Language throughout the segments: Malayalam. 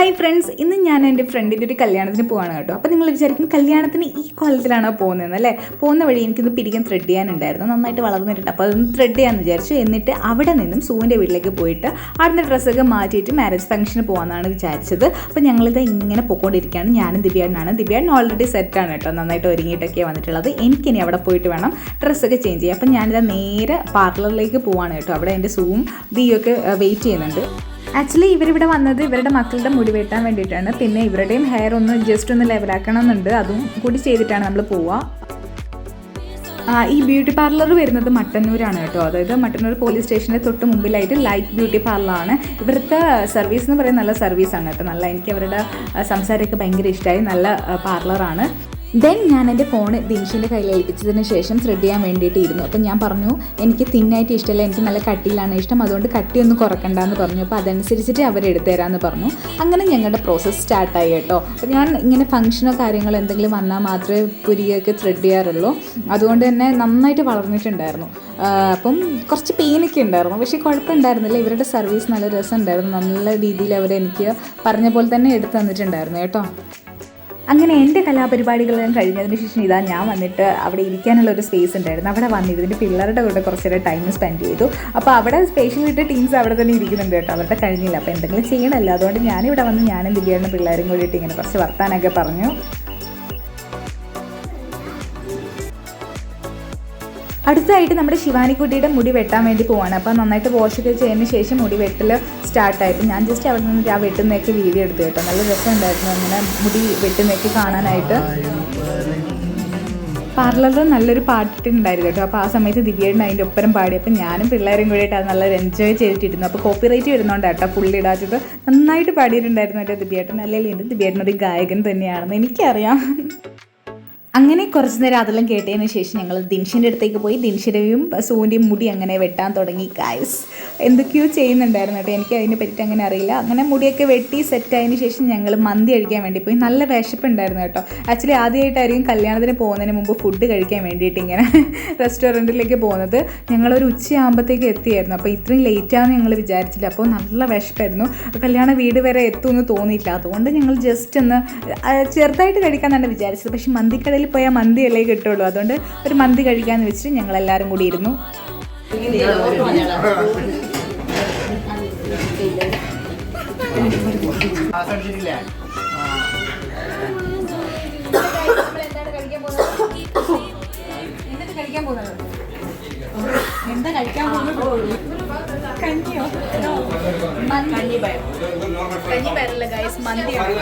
ഹായ് ഫ്രണ്ട്സ് ഇന്ന് ഞാൻ എന്റെ ഫ്രണ്ടിന്റെ ഒരു കല്യാണത്തിന് പോവാണ് കേട്ടോ. അപ്പോൾ നിങ്ങൾ വിചാരിക്കും കല്യാണത്തിന് ഈ കോലത്തിലാണോ പോകുന്നത് അല്ലേ? പോകുന്ന വഴി എനിക്കിന്ന് പിരികം ത്രെഡ് ചെയ്യാനുണ്ടായിരുന്നു. നന്നായിട്ട് വളർന്നിട്ടുണ്ട്. അപ്പോൾ അതൊന്ന് ത്രെഡ് ചെയ്യാമെന്ന് വിചാരിച്ചു. എന്നിട്ട് അവിടെ നിന്നും സൂവിന്റെ വീട്ടിലേക്ക് പോയിട്ട് അവിടുന്ന് ഡ്രസ്സൊക്കെ മാറ്റിയിട്ട് മാരേജ് ഫംഗ്ഷന് പോകാമെന്നാണ് വിചാരിച്ചത്. അപ്പോൾ ഞങ്ങളിത് ഇങ്ങനെ പോയിക്കൊണ്ടിരിക്കുകയാണ് ഞാനും ദിവ്യാടിനാണ്. ദിവ്യാടിന് ഓൾറെഡി സെറ്റാണ് കേട്ടോ. നന്നായിട്ട് ഒരുങ്ങിയിട്ടൊക്കെയാണ് വന്നിട്ടുള്ളത്. എനിക്കിനി അവിടെ പോയിട്ട് വേണം ഡ്രസ്സൊക്കെ ചേഞ്ച് ചെയ്യാം അപ്പം ഞാനിത് നേരെ പാർലറിലേക്ക് പോവാണ് കേട്ടോ. അവിടെ എന്റെ സൂവും ദിയൊക്കെ വെയിറ്റ് ചെയ്യുന്നുണ്ട്. ആക്ച്വലി ഇവരിവിടെ വന്നത് ഇവരുടെ മക്കളുടെ മുടി വെട്ടാൻ വേണ്ടിയിട്ടാണ്. പിന്നെ ഇവരുടെയും ഹെയർ ഒന്ന് ജസ്റ്റ് ഒന്ന് ലെവലാക്കണം എന്നുണ്ട് അതും കൂടി ചെയ്തിട്ടാണ് നമ്മൾ പോവുക ഈ ബ്യൂട്ടി പാർലർ വരുന്നത് മട്ടന്നൂരാണ് കേട്ടോ. അതായത് മട്ടന്നൂർ പോലീസ് സ്റ്റേഷന്റെ തൊട്ട് മുമ്പിലായിട്ട് ലൈറ്റ് ബ്യൂട്ടി പാർലറാണ് ഇവിടുത്തെ സർവീസ് എന്ന് പറയുന്നത് നല്ല സർവീസാണ് കേട്ടോ. നല്ല എനിക്ക് അവരുടെ സംസാരമൊക്കെ ഭയങ്കര ഇഷ്ടമായി നല്ല പാർലറാണ് ദെൻ ഞാൻ എന്റെ ഫോൺ ദിൻഷിന്റെ കയ്യിൽ ഏൽപ്പിച്ചതിന് ശേഷം ത്രെഡ് ചെയ്യാൻ വേണ്ടിയിട്ട് ഇരുന്നു അപ്പം ഞാൻ പറഞ്ഞു എനിക്ക് തിന്നായിട്ട് ഇഷ്ടമല്ല. എനിക്ക് നല്ല കട്ടിയിലാണ് ഇഷ്ടം. അതുകൊണ്ട് കട്ടിയൊന്നും കുറക്കണ്ടെന്ന് പറഞ്ഞു. അപ്പോൾ അതനുസരിച്ചിട്ട് അവർ എടുത്തുതരാമെന്ന് പറഞ്ഞു. അങ്ങനെ ഞങ്ങളുടെ പ്രോസസ്സ് സ്റ്റാർട്ടായി കേട്ടോ. അപ്പോൾ ഞാൻ ഇങ്ങനെ ഫംഗ്ഷനോ കാര്യങ്ങളോ എന്തെങ്കിലും വന്നാൽ മാത്രമേ പുരിയൊക്കെ ത്രെഡ് ചെയ്യാറുള്ളൂ. അതുകൊണ്ട് തന്നെ നന്നായിട്ട് വളർന്നിട്ടുണ്ടായിരുന്നു. അപ്പം കുറച്ച് പെയിനൊക്കെ ഉണ്ടായിരുന്നു. പക്ഷേ കുഴപ്പമുണ്ടായിരുന്നില്ല. ഇവരുടെ സർവീസ് നല്ല രസമുണ്ടായിരുന്നു. നല്ല രീതിയിൽ അവരെനിക്ക് പറഞ്ഞ പോലെ തന്നെ എടുത്തു തന്നിട്ടുണ്ടായിരുന്നു കേട്ടോ. അങ്ങനെ എന്റെ കലാപരിപാടികളെല്ലാം കഴിഞ്ഞതിന് ശേഷം ഇതാ ഞാൻ വന്നിട്ട് അവിടെ ഇരിക്കാനുള്ള ഒരു സ്പേസ് ഉണ്ടായിരുന്നു. അവിടെ വന്നിരുന്നിട്ട് പിള്ളേരുടെ കൂടെ കുറച്ച് നേരം ടൈം സ്പെൻഡ് ചെയ്തു. അപ്പോൾ അവിടെ സ്പെഷ്യൽ ഇട്ട ടീംസ് അവിടെ തന്നെ ഇരിക്കുന്നുണ്ട് കേട്ടോ. അവരുടെ കഴിഞ്ഞില്ല. അപ്പോൾ എന്തെങ്കിലും ചെയ്യണമല്ലോ. അതുകൊണ്ട് ഞാനിവിടെ വന്ന് ഞാനും ദിവ്യാണ് പിള്ളേരും കൂടിയിട്ട് ഇങ്ങനെ കുറച്ച് വർത്താനൊക്കെ പറഞ്ഞു. അടുത്തതായിട്ട് നമ്മുടെ ശിവാനിക്കുട്ടിയുടെ മുടി വെട്ടാൻ വേണ്ടി പോവാണ്. അപ്പോൾ നന്നായിട്ട് വാഷൊക്കെ ചെയ്യുന്ന ശേഷം മുടി വെട്ടൽ സ്റ്റാർട്ടായിട്ട് ഞാൻ ജസ്റ്റ് അവിടെ നിന്ന് ആ വെട്ടുന്നതൊക്കെ വീഡിയോ എടുത്തു കേട്ടോ. നല്ല രസമുണ്ടായിരുന്നു അങ്ങനെ മുടി വെട്ടുന്നതൊക്കെ കാണാനായിട്ട്. പാർലറിൽ നല്ലൊരു പാട്ടിട്ടുണ്ടായിരുന്നു കേട്ടോ. അപ്പോൾ ആ സമയത്ത് ദിവ്യേട്ടൻ അതിന്റെ ഒപ്പരം പാടി. അപ്പോൾ ഞാനും പിള്ളേരും കൂടിയിട്ട് അത് നല്ല എൻജോയ് ചെയ്തിട്ടിരുന്നു. അപ്പോൾ കോപ്പി റൈറ്റ് വരുന്നോണ്ട് കേട്ടോ ഫുള്ളി ഇടാച്ചത് നന്നായിട്ട് പാടിയിട്ടുണ്ടായിരുന്നു കേട്ടോ ദിവ്യേട്ടൻ. അല്ലെങ്കിൽ എന്റെ ദിവ്യേട്ടൻ ഒരു ഗായകൻ തന്നെയാണെന്ന് എനിക്കറിയാം. അങ്ങനെ കുറച്ച് നേരം അതെല്ലാം കേട്ടതിന് ശേഷം ഞങ്ങൾ ദിൻഷിന്റെ അടുത്തേക്ക് പോയി. ദിൻഷിന്റെയും സൂവിന്റെയും മുടി അങ്ങനെ വെട്ടാൻ തുടങ്ങി കായസ് എന്തൊക്കെയോ ചെയ്യുന്നുണ്ടായിരുന്നു കേട്ടോ. എനിക്ക് അതിനെ പറ്റിയിട്ട് അങ്ങനെ അറിയില്ല. അങ്ങനെ മുടിയൊക്കെ വെട്ടി സെറ്റ് ആയതിനു ശേഷം ഞങ്ങൾ മന്തി കഴിക്കാൻ വേണ്ടി പോയി. നല്ല വിശപ്പുണ്ടായിരുന്നു കേട്ടോ. ആക്ച്വലി ആദ്യമായിട്ടായിരിക്കും കല്യാണത്തിന് പോകുന്നതിന് മുമ്പ് ഫുഡ് കഴിക്കാൻ വേണ്ടിയിട്ട് ഇങ്ങനെ റെസ്റ്റോറന്റിലേക്ക് പോകുന്നത്. ഞങ്ങളൊരു ഉച്ചയാകുമ്പോഴത്തേക്ക് എത്തിയായിരുന്നു. അപ്പോൾ ഇത്രയും ലേറ്റാണെന്ന് ഞങ്ങൾ വിചാരിച്ചില്ല. അപ്പോൾ നല്ല വിശപ്പായിരുന്നു. കല്യാണ വീട് വരെ എത്തുമെന്ന് തോന്നിയില്ല. അതുകൊണ്ട് ഞങ്ങൾ ജസ്റ്റ് ഒന്ന് ചെറുതായിട്ട് കഴിക്കാമെന്നാണ് വിചാരിച്ചത്. പക്ഷേ മന്തിക്കടയിൽ പോയാൽ മന്തി അല്ലേ കിട്ടുള്ളൂ. അതുകൊണ്ട് ഒരു മന്തി കഴിക്കാമെന്ന് വെച്ചിട്ട് ഞങ്ങൾ എല്ലാവരും കൂടി ഇരുന്നു. എന്താ കഴിക്കാൻ പോകുന്നത് കഞ്ഞിയോ? കഞ്ഞി പയർ കഞ്ഞി പയറല്ല ഗൈസ് മന്തിയാണ്.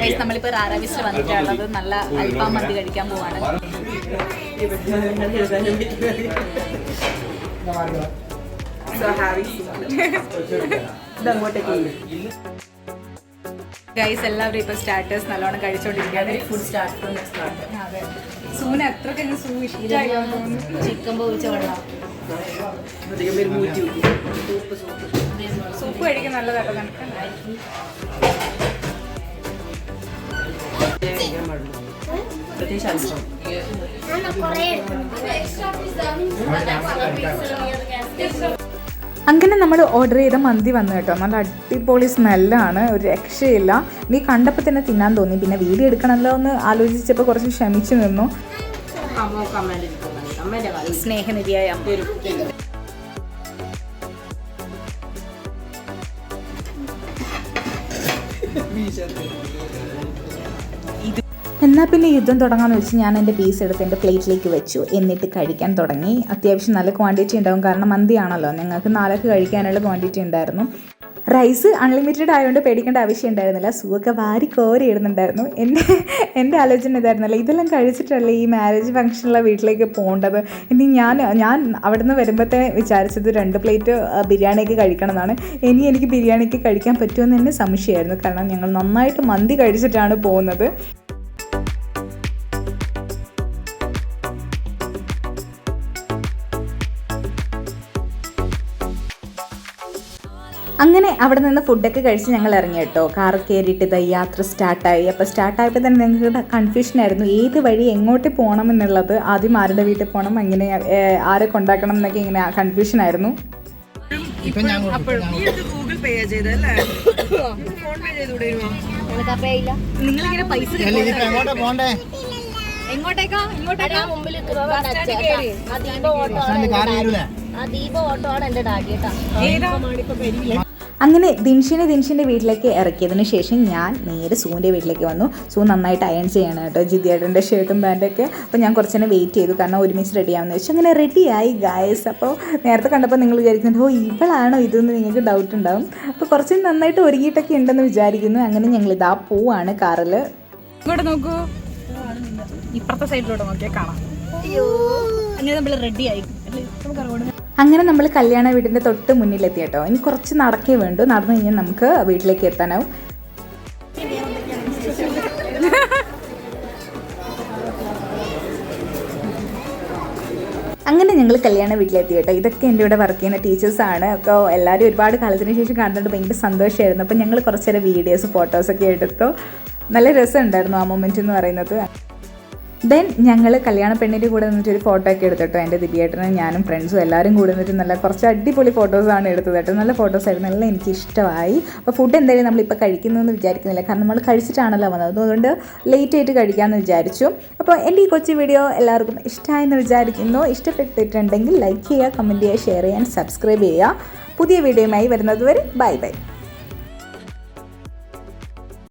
ഗൈസ് നമ്മളിപ്പോൾ റാരാവിസ്റ്റ് വന്നിട്ടുള്ളത് നല്ല അൽഫാം മന്തി കഴിക്കാൻ പോവാണ്. ഗൈസ് എല്ലാവരും ഇപ്പൊ സ്റ്റാറ്റസ് നല്ലോണം കഴിച്ചോണ്ടിരിക്കുകയാണ്. ഫുഡ് സ്റ്റാർട്ട് സൂന് അത്രയ്ക്ക് സൂ ഇഷ്ടമായി ചിക്കൻ പൊരിച്ച വെള്ളം സൂപ്പ് കഴിക്കാൻ നല്ലതാട്ടോ അങ്ങനെ നമ്മൾ ഓർഡർ ചെയ്ത മന്തി വന്നു കേട്ടോ. നല്ല അടിപൊളി സ്മെല്ലാണ്. ഒരു രക്ഷയില്ല. നീ കണ്ടപ്പോൾ തന്നെ തിന്നാൻ തോന്നി. പിന്നെ വീഡിയോ എടുക്കണമല്ലോ എന്ന് ആലോചിച്ചപ്പോൾ കുറച്ച് ക്ഷമിച്ചു നിന്നു. സ്നേഹനിധിയായ അമ്മ. എന്നാൽ പിന്നെ യുദ്ധം തുടങ്ങാമെന്ന് വെച്ച് ഞാൻ എന്റെ പീസ് എടുത്ത് എന്റെ പ്ലേറ്റിലേക്ക് വെച്ചു. എന്നിട്ട് കഴിക്കാൻ തുടങ്ങി. അത്യാവശ്യം നല്ല ക്വാണ്ടിറ്റി ഉണ്ടാവും. കാരണം മന്തിയാണല്ലോ ഞങ്ങൾക്ക് നാലൊക്കെ കഴിക്കാനുള്ള ക്വാണ്ടിറ്റി ഉണ്ടായിരുന്നു. റൈസ് അൺലിമിറ്റഡ് ആയതുകൊണ്ട് പേടിക്കേണ്ട ആവശ്യം ഉണ്ടായിരുന്നില്ല. സുഖമൊക്കെ വാരി കോരി ഇടുന്നുണ്ടായിരുന്നു. എന്റെ എന്റെ ആലോചന ഇതായിരുന്നല്ലോ. ഇതെല്ലാം കഴിച്ചിട്ടല്ലേ ഈ മാരേജ് ഫംഗ്ഷനുള്ള വീട്ടിലേക്ക് പോകേണ്ടത്? ഇനി ഞാൻ ഞാൻ അവിടെ നിന്ന് വരുമ്പോഴത്തെ വിചാരിച്ചത് രണ്ട് പ്ലേറ്റ് ബിരിയാണിയൊക്കെ കഴിക്കണം എന്നാണ് ഇനി എനിക്ക് ബിരിയാണിക്ക് കഴിക്കാൻ പറ്റുമെന്ന് തന്നെ സംശയമായിരുന്നു. കാരണം ഞങ്ങൾ നന്നായിട്ട് മന്തി കഴിച്ചിട്ടാണ് പോകുന്നത്. അങ്ങനെ അവിടെ നിന്ന് ഫുഡൊക്കെ കഴിച്ച് ഞങ്ങൾ ഇറങ്ങി കേട്ടോ. കാർ കയറിയിട്ട് ഇത് യാത്ര സ്റ്റാർട്ടായി അപ്പോൾ സ്റ്റാർട്ടായപ്പോൾ തന്നെ ഞങ്ങൾക്ക് കൺഫ്യൂഷൻ ആയിരുന്നു. ഏത് വഴി എങ്ങോട്ട് പോകണം എന്നുള്ളത്? ആദ്യം ആരുടെ വീട്ടിൽ പോകണം എങ്ങനെ ആരെ കൊണ്ടാക്കണം എന്നൊക്കെ ഇങ്ങനെ കൺഫ്യൂഷൻ ആയിരുന്നു. പേ ചെയ്തല്ലേ ഫോൺ പേ നിങ്ങളിങ്ങനെ പൈസ എങ്ങോട്ടാ പോണ്ടേ എങ്ങോട്ടേക്കാ? ഇങ്ങോട്ടേക്കാ മുമ്പിൽ ആ ദീപ ഓട്ടോ ആണ് എന്റെ ഡാഡി കേട്ടാ. അങ്ങനെ ദിൻഷിനെ ദിൻഷിന്റെ വീട്ടിലേക്ക് ഇറക്കിയതിന് ശേഷം ഞാൻ നേരെ സൂവിന്റെ വീട്ടിലേക്ക് വന്നു. സൂ നന്നായിട്ട് അയൺ ചെയ്യണം കേട്ടോ ജിതിയേട്ടന്റെ ഷർട്ടും പാന്റൊക്കെ അപ്പോൾ ഞാൻ കുറച്ച് നേരം വെയിറ്റ് ചെയ്തു. കാരണം ഒരുമിച്ച് റെഡി ആവുമെന്ന് വെച്ചു. അങ്ങനെ റെഡിയായി ഗായസ് അപ്പോൾ നേരത്തെ കണ്ടപ്പോൾ നിങ്ങൾ വിചാരിക്കുന്നുണ്ട് ഓ ഇവളാണോ ഇതെന്ന് നിങ്ങൾക്ക് ഡൗട്ട് ഉണ്ടാവും. അപ്പോൾ കുറച്ച് നന്നായിട്ട് ഒരുങ്ങിയിട്ടൊക്കെ ഉണ്ടെന്ന് വിചാരിക്കുന്നു. അങ്ങനെ ഞങ്ങൾ ഇതാ പോവാണ് കാറിൽ ഇങ്ങോട്ട് നോക്കൂ. ഇപ്പുറത്തെ സൈഡിലൂടെ നോക്കിയാൽ കാണാം. അങ്ങനെ നമ്മൾ റെഡിയായി അങ്ങനെ നമ്മൾ കല്യാണ വീടിന്റെ തൊട്ട് മുന്നിലെത്തി കേട്ടോ. ഇനി കുറച്ച് നടക്കേ വേണ്ടു. നടന്നു കഴിഞ്ഞാൽ നമുക്ക് വീട്ടിലേക്ക് എത്താനാവും. അങ്ങനെ ഞങ്ങൾ കല്യാണ വീട്ടിലെത്തി കേട്ടോ. ഇതൊക്കെ എന്റെ ഇവിടെ വർക്ക് ചെയ്യുന്ന ടീച്ചേഴ്സാണ് ഒക്കെ എല്ലാവരും ഒരുപാട് കാലത്തിന് ശേഷം കണ്ടിട്ട് ഭയങ്കര സന്തോഷമായിരുന്നു. അപ്പോൾ ഞങ്ങൾ കുറച്ചേരം വീഡിയോസ് ഫോട്ടോസൊക്കെ എടുത്തു. നല്ല രസമുണ്ടായിരുന്നു ആ മൊമെന്റ് എന്ന് പറയുന്നത്. ദെൻ ഞങ്ങൾ കല്യാണ പെണ്ണിന്റെ കൂടെ നിന്നിട്ട് ഒരു ഫോട്ടോ ഒക്കെ എടുത്തിട്ടോ എന്റെ ദിബിയേട്ടനും ഞാനും ഫ്രണ്ട്സും എല്ലാവരും കൂടെ നിന്നിട്ട് നല്ല കുറച്ച് അടിപൊളി ഫോട്ടോസാണ് എടുത്തത് കേട്ടോ. നല്ല ഫോട്ടോസ് ആയിരുന്നു. എല്ലാം എനിക്ക് ഇഷ്ടമായി അപ്പോൾ ഫുഡ് എന്തായാലും നമ്മളിപ്പോൾ കഴിക്കുന്നതെന്ന് വിചാരിക്കുന്നില്ല. കാരണം നമ്മൾ കഴിച്ചിട്ടാണല്ലോ വന്നത്. അതുകൊണ്ട് ലേറ്റ് ആയിട്ട് കഴിക്കാമെന്ന് വിചാരിച്ചു. അപ്പോൾ എന്റെ ഈ കൊച്ചു വീഡിയോ എല്ലാവർക്കും ഇഷ്ടമായെന്ന് വിചാരിക്കുന്നു. ഇഷ്ടപ്പെട്ടിട്ടുണ്ടെങ്കിൽ ലൈക്ക് ചെയ്യുക കമന്റ് ചെയ്യുക ഷെയർ ചെയ്യാൻ സബ്സ്ക്രൈബ് ചെയ്യുക. പുതിയ വീഡിയോയുമായി വരുന്നത് വരെ ബൈ ബൈ